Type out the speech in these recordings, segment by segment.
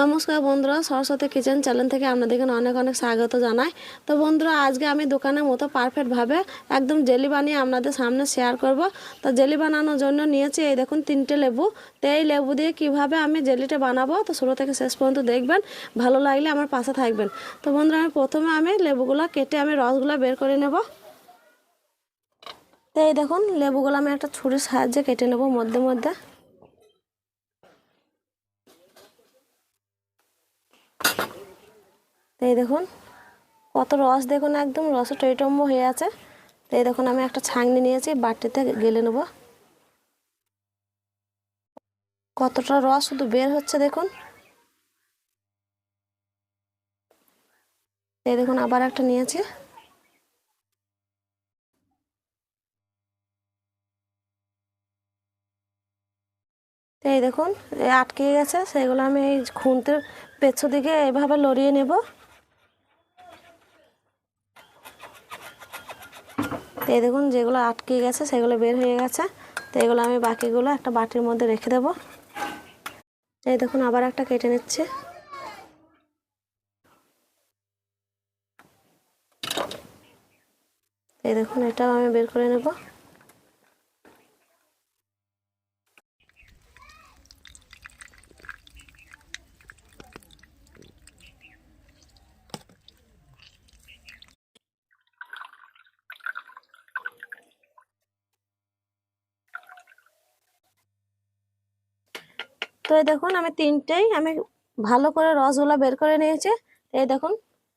নমস্কার বন্ধুরা, Saraswati kitchen channel থেকে আপনাদেরকে অনেক অনেক স্বাগত জানাই। তো বন্ধুরা, আজকে আমি দোকানের মতো পারফেক্টভাবে একদম জেলি বানিয়ে আপনাদের সামনে শেয়ার করব। তো জেলি বানানোর জন্য নিয়েছি এই দেখুন তিনটে লেবু। তো এই লেবু দিয়ে কীভাবে আমি জেলিটা বানাবো, তো শুরু থেকে শেষ পর্যন্ত দেখবেন। ভালো লাগলে আমার পাশে থাকবেন। তো বন্ধুরা, আমি প্রথমে আমি লেবুগুলো কেটে আমি রসগুলো বের করে নেব। তো এই দেখুন, লেবুগুলো আমি একটা ছুরির সাহায্যে কেটে নেব মধ্যে মধ্যে। এই দেখুন, কত রস দেখুন একদম, রস টৈটম্ব হয়ে আছে। এই দেখুন, আমি একটা ছাঁকনি নিয়েছি, বাটিতে গেলে নেব। কতটা রস শুধু বের হচ্ছে দেখুন। এই দেখুন, আবার একটা নিয়েছি। তো এই দেখুন আটকে গেছে, সেগুলো আমি এই খুনতে পেছু দিকে এইভাবে লড়িয়ে নেব। তো এই দেখুন, যেগুলো আটকে গেছে, সেগুলো বের হয়ে গেছে। তো এগুলো আমি বাকিগুলো একটা বাটির মধ্যে রেখে দেব। এই দেখুন, আবার একটা কেটে নিচ্ছে। এই দেখুন, এটাও আমি বের করে নেব। এই দেখুন, আমি তিনটেই, আমি ভালো করে রসগুলো বের করে নিয়েছি। এই দেখুন,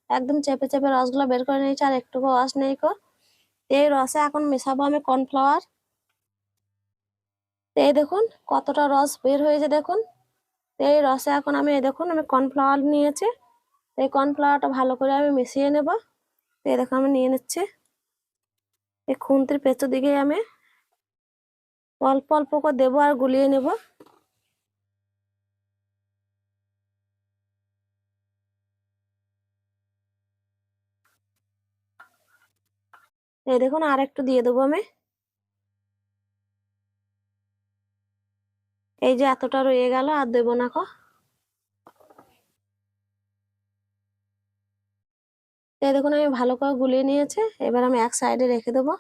একদম চেপে চেপে রসগুলো বের করে নিয়েছি, আর একটুকু রস নেই কো। এই রসে এখন মেশাবো আমি কর্নফ্লাওয়ার। এই দেখুন, কতটা রস বের হয়েছে দেখুন। এই রসে এখন আমি, এই দেখুন, আমি কর্নফ্লাওয়ার নিয়েছি। এই কর্নফ্লাওয়ারটা ভালো করে আমি মিশিয়ে নেব। এই দেখুন, আমি নিয়ে নিচ্ছি। এই খুন্তির পেঁচো দিকে আমি অল্প অল্প করে দেবো আর গুলিয়ে নেব। এই দেখুন আর একটু দিয়ে দেবো আমি। এই যে, এতটা রয়ে গেল, আর দেবো না কো। এই দেখুন, আমি ভালো করে গুলিয়ে নিয়েছে, এবার আমি এক সাইডে রেখে দেবো।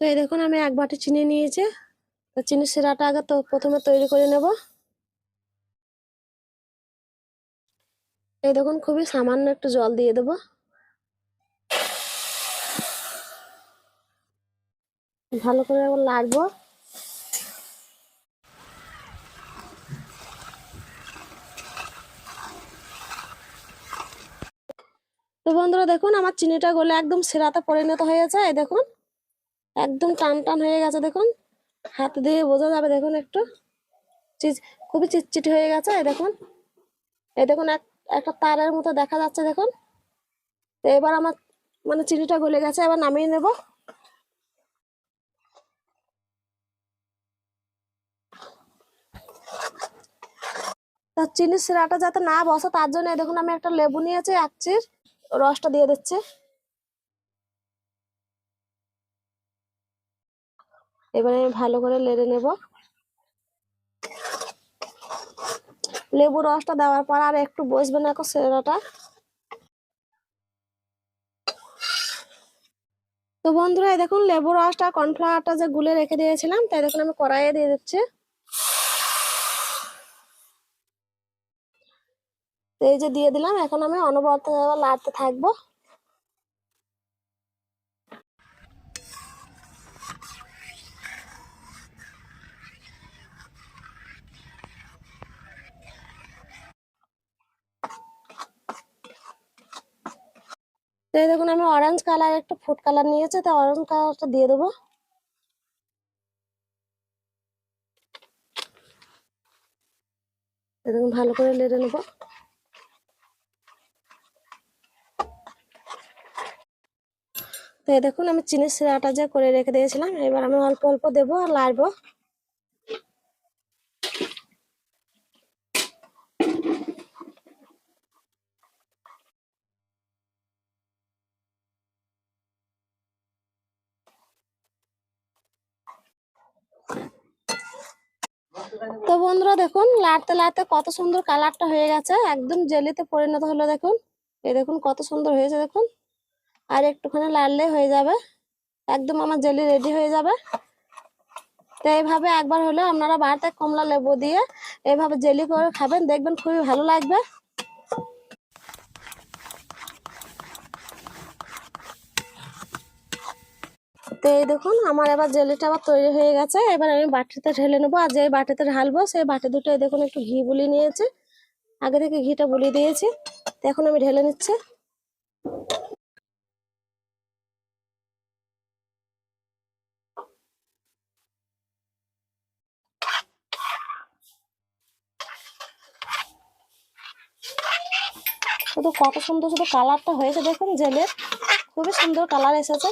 তো এই দেখুন, আমি এক বাটি চিনি নিয়েছি। চিনি সিরাটা আগে তো প্রথমে তৈরি করে নেব। এই দেখুন, খুবই সামান্য একটু জল দিয়ে দেবো। ভালো করে লাড়বো তো বন্ধুরা, দেখুন, আমার চিনিটা গলে একদম সেরাতে পরিণত হয়েছে এই দেখুন। একদম টান টান হয়ে গেছে, দেখুন। হাত দিয়ে বোঝা যাবে, দেখুন একটু। খুবই চিটচিটি হয়ে গেছে, এই দেখুন। এই দেখুন, এক একটা তারের মতো দেখা যাচ্ছে দেখুন। তো এবার আমার মানে চিনিটা গলে গেছে, এবার নামিয়ে নেব। তা চিনির শিরাটা যাতে না বসে, তার জন্য দেখুন আমি একটা লেবু নিয়েছি, এক চির রসটা দিয়ে দিচ্ছি। এবারে আমি ভালো করে লেড়ে নেব। লেবু রসটা দেওয়ার পর আর একটু বসবে না এখন সেরাটা তো বন্ধুরা দেখুন লেবু রসটা, কর্নফ্লাওয়ারটা যে গুলে রেখে দিয়েছিলাম, তাই দেখুন আমি কড়াইয়ে দিয়ে দিচ্ছি। তো এই যে দিয়ে দিলাম, এখন আমি অনবরত লাড়তে থাকব। দেখুন, আমি অরেঞ্জ কালার একটা ফুড কালার নিয়েছি, তো অরেঞ্জ কালারটা দিয়ে দেবো। দেখুন, ভালো করে লেড়ে নেব। তো দেখুন, আমি চিনির সিরাটা যে করে রেখে দিয়েছিলাম, এবার আমি অল্প অল্প দেবো আর লাড়বো। তো বন্ধুরা দেখুন, লাড়তে লাড়তে কত সুন্দর কালারটা হয়ে গেছে। একদম জেলিতে পরিণত হলো দেখুন। এই দেখুন কত সুন্দর হয়েছে দেখুন। আর একটুখানি লাড়লে হয়ে যাবে। একদম আমার জেলি রেডি হয়ে যাবে। তো এইভাবে একবার হলেও আপনারা বাড়িতে কমলা লেবু দিয়ে এইভাবে জেলি করে খাবেন, দেখবেন খুবই ভালো লাগবে। তো এই দেখুন, আমার এবার জেলিটা আবার তৈরি হয়ে গেছে। এবার আমি বাটিতে ঢেলে নেব। আর যে বাটিতে ঢালবো, সেই বাটি দুটো দেখুন, একটু ঘি বুলিয়ে নিয়েছে। আগে থেকে ঘিটা বুলিয়ে দিয়েছি। তো এখন আমি ঢেলে নিচ্ছি। শুধু কত সুন্দর, শুধু কালারটা হয়েছে দেখুন, জেলের। খুবই সুন্দর কালার এসেছে।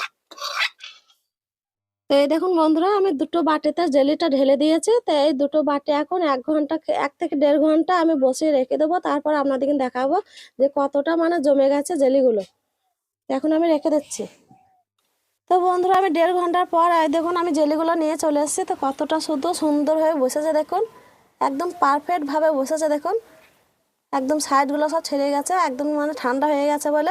তো এই দেখুন বন্ধুরা, আমি দুটো বাটিতে জেলিটা ঢেলে দিয়েছি। তো এই দুটো বাটি এখন এক ঘণ্টা এক থেকে দেড় ঘণ্টা আমি বসিয়ে রেখে দেবো। তারপর আপনাদেরকে দেখাবো যে কতটা মানে জমে গেছে জেলিগুলো। এখন আমি রেখে দিচ্ছি। তো বন্ধুরা, আমি দেড় ঘণ্টার পর দেখুন আমি জেলিগুলো নিয়ে চলে এসেছি। তো কতটা শুধু সুন্দর হয়ে বসেছে দেখুন। একদম পারফেক্টভাবে বসেছে দেখুন। একদম সাইডগুলো সব ছেড়ে গেছে, একদম মানে ঠান্ডা হয়ে গেছে বলে।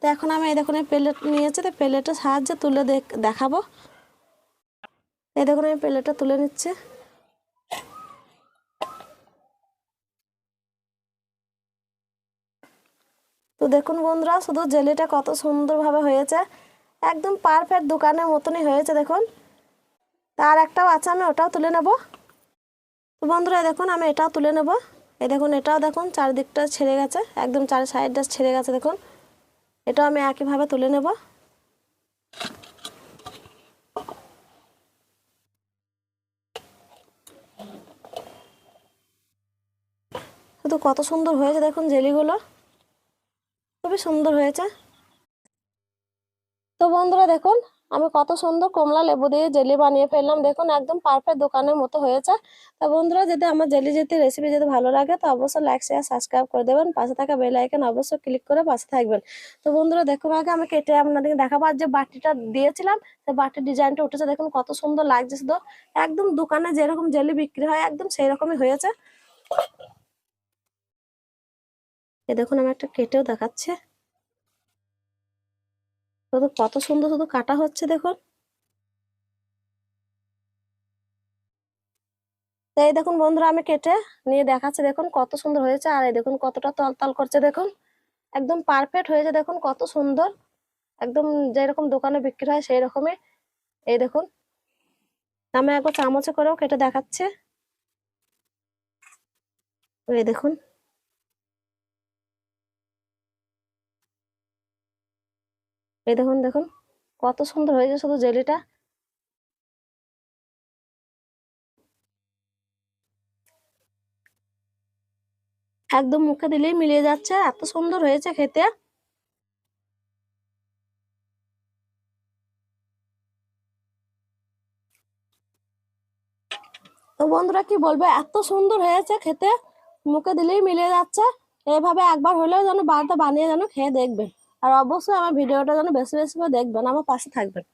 তো এখন আমি এই দেখুন প্লেট নিয়েছি। তো প্লেটের সাহায্যে তুলে দেখ- দেখাবো। এই দেখুন, আমি প্লেটটা তুলে নিচ্ছি। তো দেখুন বন্ধুরা, শুধু জেলিটা কত সুন্দরভাবে হয়েছে। একদম পারফেক্ট দোকানের মতনই হয়েছে, দেখুন। তার একটাও আছে, আমি ওটাও তুলে নেব। তো বন্ধুরা দেখুন, আমি এটাও তুলে নেব। এই দেখুন, এটাও দেখুন, চারিদিকটা ছেড়ে গেছে। একদম চার সাইডটা ছেড়ে গেছে, দেখুন। এটাও আমি একইভাবে তুলে নেব। শুধু কত সুন্দর হয়েছে দেখুন জেলিগুলো। খুবই সুন্দর হয়েছে। তো বন্ধুরা দেখুন, আমি কত সুন্দর কমলা লেবু দিয়ে জেলি বানিয়ে ফেললাম। দেখুন, একদম পারফেক্ট দোকানের মতো হয়েছে। তো বন্ধুরা, যদি আমার জেলি যেতে রেসিপি যদি ভালো লাগে, তো অবশ্যই লাইক শেয়ার সাবস্ক্রাইব করে দেবেন। পাশে থাকা বেল আইকন অবশ্যই ক্লিক করে পাশে থাকবেন। তো বন্ধুরা, দেখুন, আগে আমি কেটে আপনাদেরকে দেখাবো। আর যে বাটিটা দিয়েছিলাম, সেই বাটির ডিজাইনটা উঠেছে। দেখুন, কত সুন্দর লাগছে শুধু। একদম দোকানে যেরকম জেলি বিক্রি হয়, একদম সেই রকমই হয়েছে। এ দেখুন আমি একটা কেটেও দেখাচ্ছে। শুধু কত সুন্দর শুধু কাটা হচ্ছে, দেখুন। এই দেখুন বন্ধুরা, আমি কেটে নিয়ে দেখাচ্ছি, দেখুন কত সুন্দর হয়েছে। আর এই দেখুন কতটা তলতল করছে, দেখুন। একদম পারফেক্ট হয়েছে, দেখুন কত সুন্দর। একদম যেরকম দোকানে বিক্রি হয় সেই রকমই এই দেখুন, আমি একবার চামচে করেও কেটে দেখাচ্ছে। এই দেখুন। এই দেখুন দেখুন। কত সুন্দর হয়েছে শুধু জেলিটা। একদম মুখে দিলেই মিলিয়ে যাচ্ছে। এত সুন্দর হয়েছে খেতে। তো বন্ধুরা কি বলবে, এত সুন্দর হয়েছে খেতে। মুখে দিলেই মিলিয়ে যাচ্ছে। এভাবে একবার হলেও যেন বাড়িতে বানিয়ে যেন খেয়ে দেখবেন। আর অবশ্যই আমার ভিডিওটা যেন বেশি বেশি করে দেখবেন আমার পাশে থাকবেন।